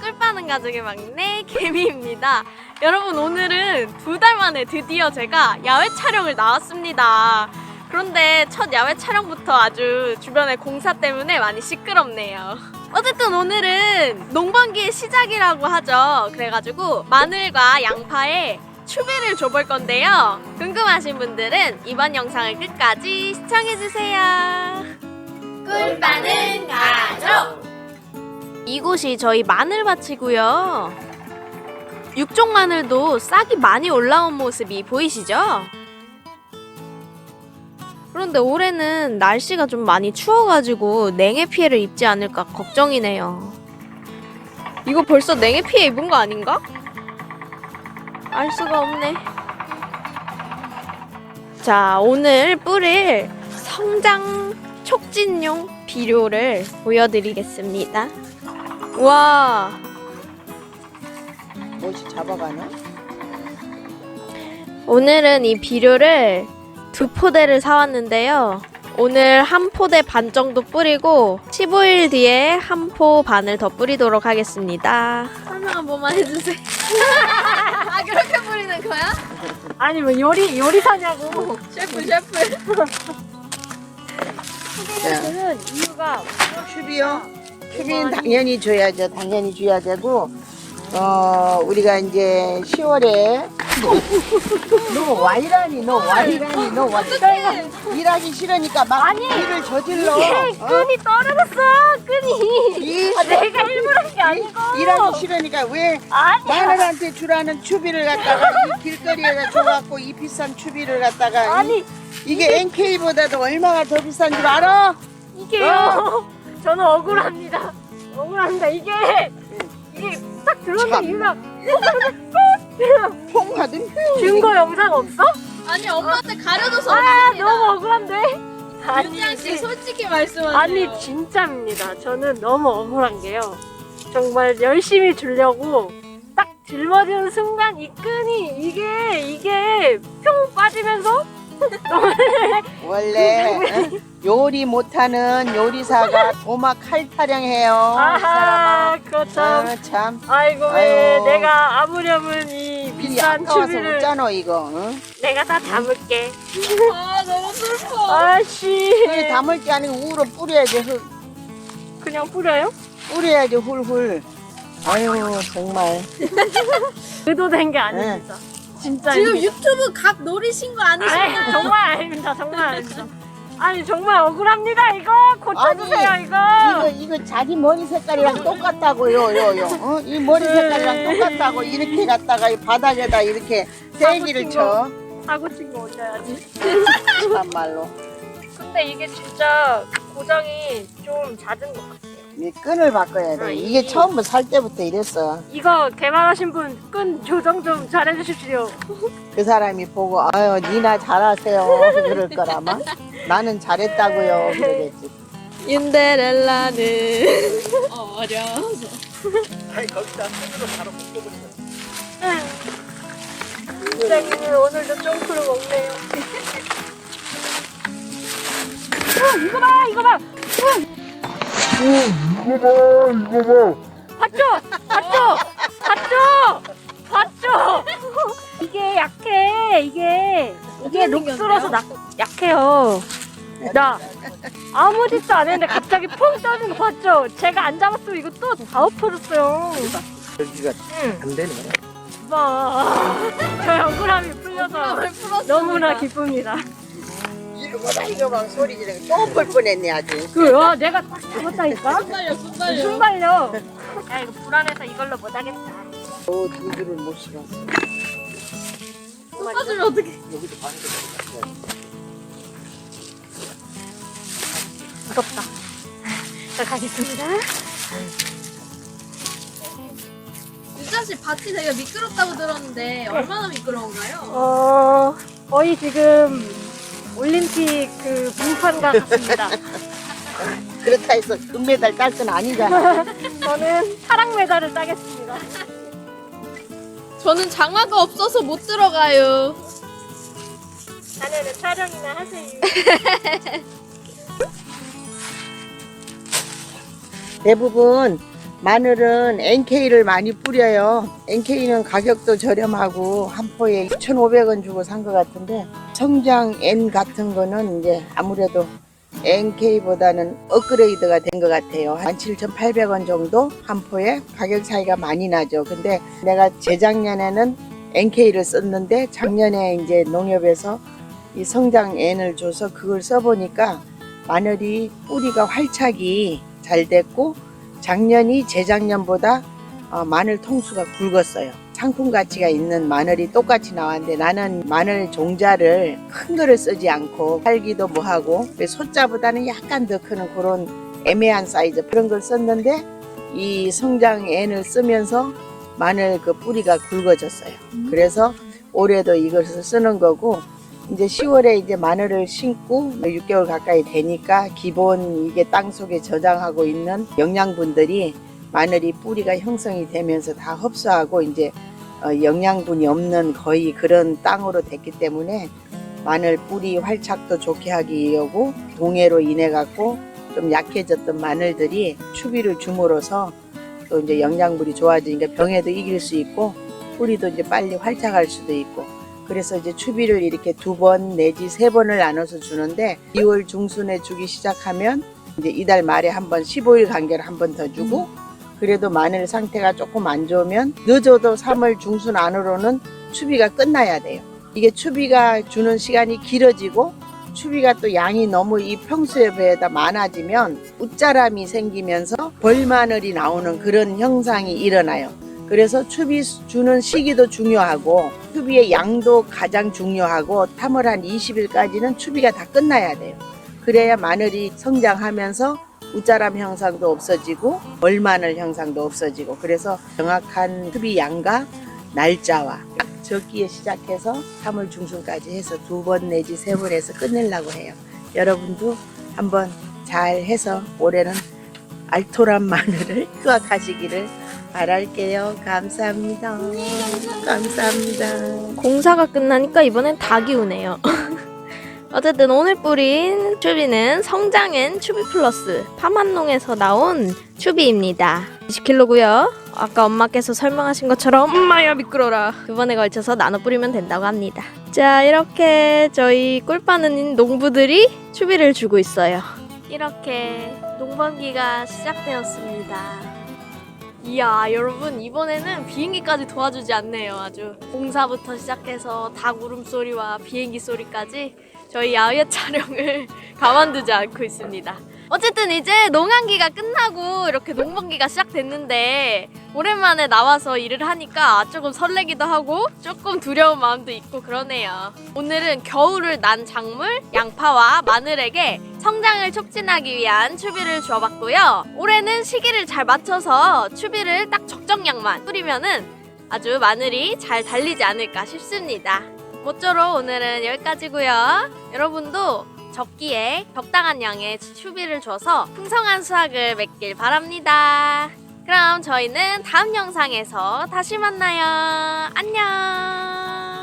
꿀빠는 가족의 막내 개미입니다. 여러분 오늘은 두 달 만에 드디어 제가 야외 촬영을 나왔습니다. 그런데 첫 야외 촬영부터 아주 주변에 공사 때문에 많이 시끄럽네요. 어쨌든 오늘은 농번기의 시작이라고 하죠. 그래가지고 마늘과 양파에 추비를 줘볼 건데요. 궁금하신 분들은 이번 영상을 끝까지 시청해주세요. 꿀빠는 가족! 이곳이 저희 마늘밭이고요. 육종 마늘도 싹이 많이 올라온 모습이 보이시죠? 그런데 올해는 날씨가 좀 많이 추워가지고 냉해 피해를 입지 않을까 걱정이네요. 이거 벌써 냉해 피해 입은 거 아닌가? 알 수가 없네. 자, 오늘 뿌릴 성장 촉진용 비료를 보여드리겠습니다. 와, 뭐지 잡아가나? 오늘은 이 비료를 두 포대를 사왔는데요. 오늘 한 포대 반 정도 뿌리고 15일 뒤에 한 포 반을 더 뿌리도록 하겠습니다. 설명 한 번만 해주세요. 아 그렇게 뿌리는 거야? 아니 뭐 요리 요리사냐고. 셰프 셰프. 저는 이유가 큐비요? 큐비는 당연히 줘야죠. 당연히 줘야 되고 어 우리가 이제 10월에 너 와이라니 너 와이라니 너 와이라니 일하기 싫으니까 막 아니, 일을 저질러 이게 어? 끈이 떨어졌어 끈이. 일, 아, 내가 일부러 한 게 아니고. 일하기 싫으니까 왜 아니야. 마늘한테 주라는 추비를 갖다가 이 길거리에다 줘갖고 이 비싼 추비를 갖다가 이- 아니 이게 NK보다도 얼마나 더 비싼 줄 알아? 이게요. 저는 억울합니다. 억울합니다. 이게 이게 딱 참. 들어오는 이유가 통하든 증거 영상 없어? 아니 엄마한테 가려줘서 아 너무 억울한데. 아니 윤지양 씨 솔직히 말씀하세요. 아니 진짜입니다. 저는 너무 억울한 게요. 정말 열심히 주려고 딱 짊어지는 순간 이 끈이 이게 이게 평 빠지면서 원래 어? 요리 못하는 요리사가 도마 칼타령해요. 이 아하 사람아. 그거 참 아, 참. 아이고 왜 아유. 내가 아무려면 이이 비싼 아까워서 추비를 못잖아 이거. 응? 내가 다 담을게. 아 너무 슬퍼. 아씨 이게 담을 게 아니고 우로 뿌려야지. 흙. 그냥 뿌려요? 뿌려야지 훌훌. 아유 정말. 의도된 게 아닙니다. 진짜 지금 유튜브 각 노리신 거 아니시죠? 아이, 정말 아닙니다. 정말 아닙니다. 아니 정말 억울합니다. 이거 고쳐주세요 아니, 이거. 이거 이거 자기 머리 색깔이랑 똑같다고요, 요, 요. 어? 이 머리 색깔이랑 똑같다고 이렇게 갖다가 이 바닥에다 이렇게 세기를 쳐. 사고 친거 올려야지. 참말로. 근데 이게 진짜 고정이 좀 잦은 것 같아요. 이 끈을 바꿔야 아, 돼. 이- 이게 처음부터 살 때부터 이랬어. 이거 개발하신 분 끈 조정 좀 잘해주십시오. 그 사람이 보고 아유 니나 잘하세요 그럴 거라마. 나는 잘했다고요 그러겠지. 윤데렐라는 어려서. 선생님은 오늘도 쫑크를 먹네요. 어, 이거 봐, 이거 봐. 이거 봐, 이거 봐. 봤죠? 봤죠? 봤죠? 봤죠? 이게 약해. 이게 이게 녹슬어서 낙, 약해요. 나 아무 짓도 안 했는데 갑자기 퐁 떠진 거 봤죠? 제가 안 잡았으면 이거 또 다 엎어졌어요. 여기가 응. 안 되네. 봐. 저 억울함이 풀려서 너무나 기쁩니다. 이러고 다니고만 소리 지르고 또볼 뻔했네 아주. 그, 와, 내가 딱 잡았다니까? 순발려 순발려. 순발려. 야, 이거 불안해서 이걸로 못하겠다. 어 두 줄을 못 실었어. 쏟아지면 어떡해. 여기도 반대. 무섭다. 자, 가겠습니다. 씨 밭이 되게 미끄럽다고 들었는데 얼마나 미끄러운가요? 어, 거의 지금 올림픽 그 분판과 같습니다. 그렇다 해서 금메달 딸 건 아니잖아. 저는 사랑 메달을 따겠습니다. 저는 장화가 없어서 못 들어가요. 자네는 촬영이나 하세요. 대부분 마늘은 NK를 많이 뿌려요. NK는 가격도 저렴하고 한 포에 2,500원 주고 산 것 같은데 성장 N 같은 거는 이제 아무래도 NK보다는 업그레이드가 된 것 같아요. 한 7,800원 정도 한 포에 가격 차이가 많이 나죠. 근데 내가 재작년에는 NK를 썼는데 작년에 이제 농협에서 이 성장 N을 줘서 그걸 써보니까 마늘이 뿌리가 활착이 잘 됐고 작년이 재작년보다 어, 마늘 통수가 굵었어요. 상품 가치가 있는 마늘이 똑같이 나왔는데 나는 마늘 종자를 큰 거를 쓰지 않고 팔기도 뭐하고 소자보다는 약간 더 크는 그런 애매한 사이즈 그런 걸 썼는데 이 성장 N을 쓰면서 마늘 그 뿌리가 굵어졌어요. 그래서 올해도 이것을 쓰는 거고 이제 10월에 이제 마늘을 심고 6개월 가까이 되니까 기본 이게 땅 속에 저장하고 있는 영양분들이 마늘이 뿌리가 형성이 되면서 다 흡수하고 이제 어, 영양분이 없는 거의 그런 땅으로 됐기 때문에 마늘 뿌리 활착도 좋게 하기 위하고 동해로 인해 갖고 좀 약해졌던 마늘들이 추비를 줌으로써 또 이제 영양분이 좋아지니까 병에도 이길 수 있고 뿌리도 이제 빨리 활착할 수도 있고 그래서 이제 추비를 이렇게 두 번 내지 세 번을 나눠서 주는데 2월 중순에 주기 시작하면 이제 이달 말에 한번 15일 간격을 한 번 더 주고 그래도 마늘 상태가 조금 안 좋으면 늦어도 3월 중순 안으로는 추비가 끝나야 돼요. 이게 추비가 주는 시간이 길어지고 추비가 또 양이 너무 이 평소에 비해다 많아지면 웃자람이 생기면서 벌마늘이 나오는 그런 현상이 일어나요. 그래서 추비 주는 시기도 중요하고 추비의 양도 가장 중요하고 3월 한 20일까지는 추비가 다 끝나야 돼요. 그래야 마늘이 성장하면서 웃자람 형상도 없어지고 벌마늘 형상도 없어지고 그래서 정확한 추비 양과 날짜와 딱 적기에 시작해서 3월 중순까지 해서 두 번 내지 세 번 해서 끝내려고 해요. 여러분도 한번 잘 해서 올해는 알토란 마늘을 수확하시기를 바랄게요. 감사합니다. 감사합니다. 공사가 끝나니까 이번엔 닭이 우네요. 어쨌든 오늘 뿌린 추비는 성장은 추비 플러스 파만농에서 나온 추비입니다. 20kg고요. 아까 엄마께서 설명하신 것처럼 엄마야 미끄러라. 두 번에 걸쳐서 나눠 뿌리면 된다고 합니다. 자 이렇게 저희 꿀빠는 농부들이 추비를 주고 있어요. 이렇게 농번기가 시작되었습니다. 이야 여러분 이번에는 비행기까지 도와주지 않네요 아주. 공사부터 시작해서 닭 울음소리와 비행기 소리까지 저희 야외 촬영을 가만두지 않고 있습니다. 어쨌든 이제 농한기가 끝나고 이렇게 농번기가 시작됐는데 오랜만에 나와서 일을 하니까 조금 설레기도 하고 조금 두려운 마음도 있고 그러네요. 오늘은 겨울을 난 작물 양파와 마늘에게 성장을 촉진하기 위한 추비를 주어봤고요. 올해는 시기를 잘 맞춰서 추비를 딱 적정량만 뿌리면은 아주 마늘이 잘 달리지 않을까 싶습니다. 모쪼록 오늘은 여기까지고요. 여러분도 적기에 적당한 양의 추비를 줘서 풍성한 수확을 맺길 바랍니다. 그럼 저희는 다음 영상에서 다시 만나요. 안녕.